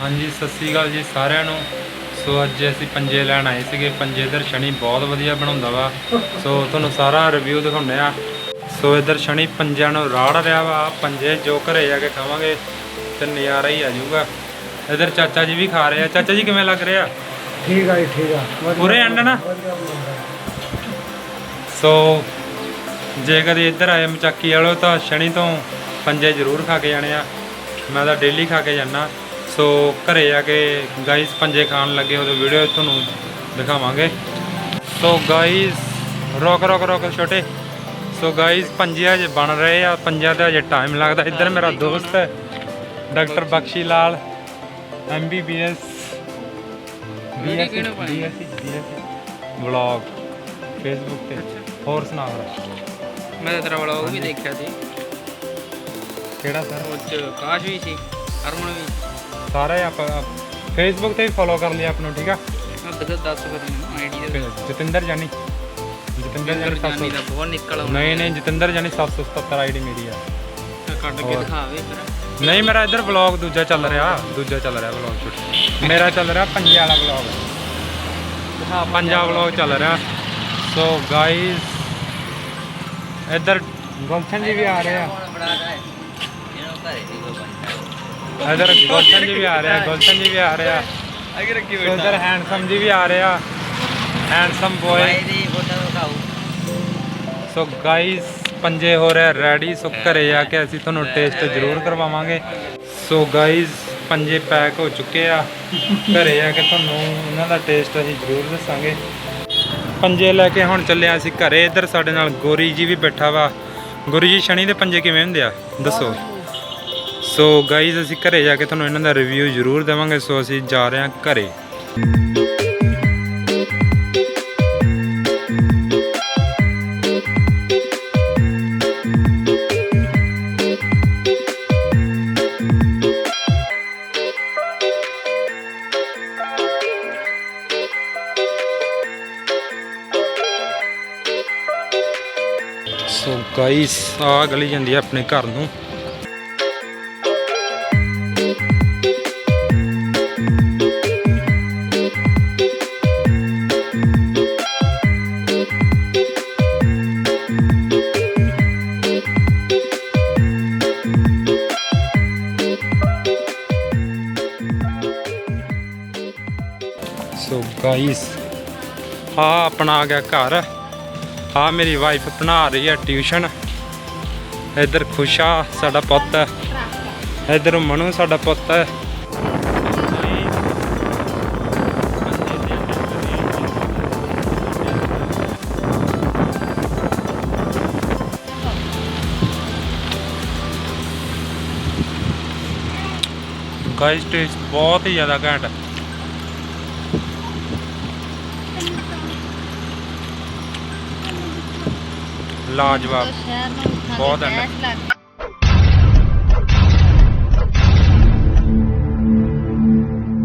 ਹਾਂਜੀ ਸਤਿ ਸ੍ਰੀ ਅਕਾਲ ਜੀ ਸਾਰਿਆਂ ਨੂੰ। ਸੋ ਅੱਜ ਅਸੀਂ ਪੰਜੇ ਲੈਣ ਆਏ ਸੀਗੇ। ਪੰਜੇ ਇਧਰ ਸ਼ਨੀ ਬਹੁਤ ਵਧੀਆ ਬਣਾਉਂਦਾ ਵਾ। ਸੋ ਤੁਹਾਨੂੰ ਸਾਰਾ ਰਿਵਿਊ ਦਿਖਾਉਂਦੇ ਆ ਸੋ ਇਧਰ ਸ਼ਨੀ ਪੰਜਾਂ ਨੂੰ ਰਾੜ ਰਿਹਾ ਵਾ। ਪੰਜੇ ਜੋ ਘਰੇ ਜਾ ਕੇ ਖਾਵਾਂਗੇ ਤੇ ਨਜ਼ਾਰਾ ਹੀ ਆ ਜਾਊਗਾ। ਇਧਰ ਚਾਚਾ ਜੀ ਵੀ ਖਾ ਰਹੇ ਆ। ਚਾਚਾ ਜੀ ਕਿਵੇਂ ਲੱਗ ਰਿਹਾ? ਠੀਕ ਆ ਜੀ ਠੀਕ ਆ। ਪੂਰੇ ਐਂਡ ਨਾ। ਸੋ ਜੇ ਕਦੇ ਇੱਧਰ ਆਏ ਮਚਾਕੀ ਵਾਲੋ ਤਾਂ ਸ਼ਨੀ ਤੋਂ ਪੰਜੇ ਜ਼ਰੂਰ ਖਾ ਕੇ ਜਾਣੇ ਆ। ਮੈਂ ਤਾਂ ਡੇਲੀ ਖਾ ਕੇ ਜਾਣਾ ਸੋ ਘਰੇ ਜਾ ਕੇ ਗਾਈਸ ਪੰਜੇ ਖਾਣ ਲੱਗੇ ਉਹਦੇ ਵੀਡੀਓ ਤੁਹਾਨੂੰ ਦਿਖਾਵਾਂਗੇ। ਸੋ ਗਾਈਸ ਰੋਕ ਰੋਕ ਰੋਕ ਛੋਟੇ। ਸੋ ਗਾਈਸ ਪੰਜੇ ਅਜੇ ਬਣ ਰਹੇ ਆ ਪੰਜਾਂ ਦਾ ਅਜੇ ਟਾਈਮ ਲੱਗਦਾ। ਇੱਧਰ ਮੇਰਾ ਦੋਸਤ ਹੈ doctor Bakhshi Lal MBBS BSc BSc vlog Facebook ਤੇ। ਹੋਰ ਸੁਣਾ ਮੈਂ ਤੇਰਾ ਵਲੌਗ ਵੀ ਦੇਖਿਆ ਸੀ। ਕਿਹੜਾ ਸਰ ਉਹ ਚ ਕਾਸ਼ ਵੀ ਸੀ। ਵੀ। ਸਾਰੇ ਆਪਾਂ ਫੇਸਬੁੱਕ ਤੇ ਵੀ ਫੋਲੋ ਕਰ ਲਿਆ ਆਪ ਨੂੰ ਠੀਕ ਆ? ਉਹ ਦੱਸ ਦੱਸ ਫਿਰ ਮੈਨੂੰ ਆਈਡੀ ਫਿਰ ਦਾ ਜਤਿੰਦਰ ਜਾਨੀ। ਜਤਿੰਦਰ ਜਾਨੀ ਜਾਨੀ 700 ਦਾ ਬਹੁਤ ਨਿਕਲ ਆਉਂਦਾ ਨਹੀਂ ਨਹੀਂ ਜਤਿੰਦਰ ਜਾਨੀ 777 ਆਈਡੀ ਮੇਰੀ ਆ। ਕੱਢ ਕੇ ਹੋਰ। ਦਿਖਾਵੇ ਫਿਰ ਨਹੀਂ ਮੇਰਾ ਇੱਧਰ ਵਲੌਗ ਦੂਜਾ ਚੱਲ ਰਿਹਾ ਦੂਜਾ ਚੱਲ ਰਿਹਾ ਵਲੌਗ ਸ਼ੂਟ ਮੇਰਾ ਚੱਲ ਰਿਹਾ ਪੰਜਾ ਵਾਲਾ ਵਲੌਗ ਹਾਂ ਪੰਜਾ ਵਲੌਗ ਚੱਲ ਰਿਹਾ। ਸੋ ਗਾਇਸ ਇੱਧਰ ਗੁਲਸ਼ਨ ਜੀ ਵੀ ਆ ਰਹੇ ਆ। ਇੱਧਰ ਗੁਲਸ਼ਨ ਜੀ ਵੀ ਆ ਰਹੇ ਆ ਗੁਲਸ਼ਨ ਜੀ ਵੀ ਆ ਰਹੇ। ਆ ਅੱਗੇ ਰੱਖੀ ਸੋ ਇੱਧਰ ਹੈਂਡਸਮ ਜੀ ਵੀ ਆ ਰਹੇ। ਆ ਹੈਂਡਸਮ ਬੋਏ ਦੀ ਫੋਟੋ ਦਿਖਾਓ। ਸੋ ਗਾਇਸ ਪੰਜੇ ਹੋ ਰਿਹਾ ਰੈਡੀ ਸੋ ਘਰੇ ਜਾ ਕੇ ਅਸੀਂ ਤੁਹਾਨੂੰ ਟੇਸਟ ਜ਼ਰੂਰ ਕਰਵਾਵਾਂਗੇ। ਸੋ ਗਾਇਸ ਪੰਜੇ ਪੈਕ ਹੋ ਚੁੱਕੇ ਆ। ਘਰੇ ਜਾ ਕੇ ਤੁਹਾਨੂੰ ਇਹਨਾਂ ਦਾ ਟੇਸਟ ਅਸੀਂ ਜ਼ਰੂਰ ਦੱਸਾਂਗੇ। ਪੰਜੇ ਲੈ ਕੇ ਹੁਣ ਚੱਲੇ ਆ ਅਸੀਂ ਘਰੇ। ਇੱਧਰ ਸਾਡੇ ਨਾਲ ਗੋਰੀ ਜੀ ਵੀ ਬੈਠਾ ਵਾ। ਗੋਰੀ ਜੀ ਸ਼ਨੀ ਦੇ ਪੰਜੇ ਕਿਵੇਂ ਹੁੰਦੇ ਆ? ਦੱਸੋ। ਸੋ ਗਾਇਸ ਅਸੀਂ ਘਰੇ ਜਾ ਕੇ ਤੁਹਾਨੂੰ ਇਹਨਾਂ ਦਾ ਰਿਵਿਊ ਜ਼ਰੂਰ ਦੇਵਾਂਗੇ। ਸੋ ਅਸੀਂ ਜਾ ਰਹੇ ਹਾਂ ਘਰੇ। ਸੋ ਗਾਇਸ ਆ ਗਲੀ ਜਾਂਦੀ ਹੈ ਆਪਣੇ ਘਰ ਨੂੰ। ਸੋ ਗਾਇਸ ਆ ਆਪਣਾ ਆ ਗਿਆ ਘਰ। ਆ ਮੇਰੀ ਵਾਈਫ ਬਣਾ ਰਹੀ ਹੈ ਟਿਊਸ਼ਨ ਇੱਧਰ ਖੁਸ਼ਾ ਸਾਡਾ ਪੁੱਤ ਹੈ। ਇੱਧਰ ਮਨੂ ਸਾਡਾ ਪੁੱਤ ਹੈ। ਗਾਇਸ ਟੇਸਟ ਬਹੁਤ ਹੀ ਜ਼ਿਆਦਾ ਘੈਂਟ। ਹੈ। ਲਾਜਵਾਬ ਬਹੁਤ। ਅੰਡਾ